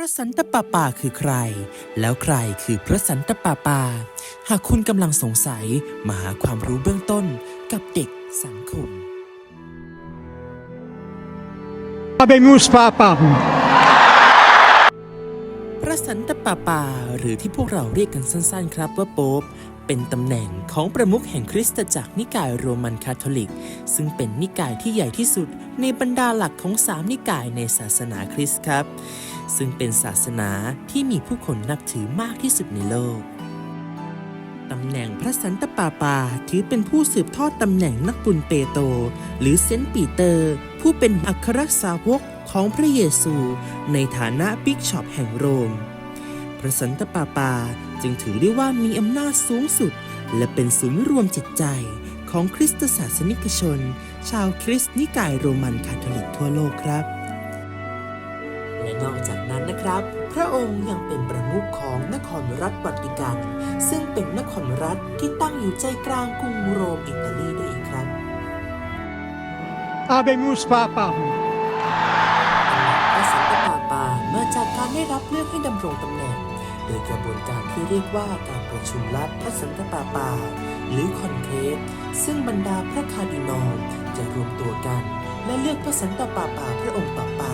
พระสันตะปาปาคือใคร แล้วใครคือพระสันตะปาปา หากคุณกำลังสงสัย มาหาความรู้เบื้องต้นกับเด็กสังคม Habemus Papam. พระสันตะปาปา หรือที่พวกเราเรียกกันสั้นๆ ครับว่าโป๊ปเป็นตำแหน่งของประมุขแห่งคริสตจักรนิกายโรมันคาทอลิก ซึ่งเป็นนิกายที่ใหญ่ที่สุดในบรรดาหลักของสามนิกายในศาสนาคริสต์ครับ ซึ่งเป็นศาสนาที่มีผู้คนนับถือมากที่สุดในโลก ตำแหน่งพระสันตปาปาถือเป็นผู้สืบทอดตำแหน่งนักบุญเปโตรหรือเซนต์ปีเตอร์ ผู้เป็นอัครสาวกของพระเยซู ในฐานะบิกชอปแห่งโรม พระสันตปาปาจึงถือได้ว่ามีอำนาจสูงสุด และเป็นศูนย์รวมจิตใจของคริสตศาสนิกชน ชาวคริสต์นิกายโรมันคาทอลิกทั่วโลกครับ และนอกจากนั้นนะครับ พระองค์ยังเป็นประมุขของนครรัฐวัติกัน ซึ่งเป็นนครรัฐที่ตั้งอยู่ใจกลางกรุงโรมอิตาลีด้วยอีกครับ Habemus Papam. พระสันตะปาปามาจากการได้รับเลือกให้ดำรงตำแหน่ง โดยกระบวนการที่เรียกว่าการประชุมลับพระสันตะปาปา หรือคอนเครสซึ่งบรรดาพระคาร์ดินอลจะรวมตัวกัน และเลือกพระสันตะปาปาพระองค์ต่อไป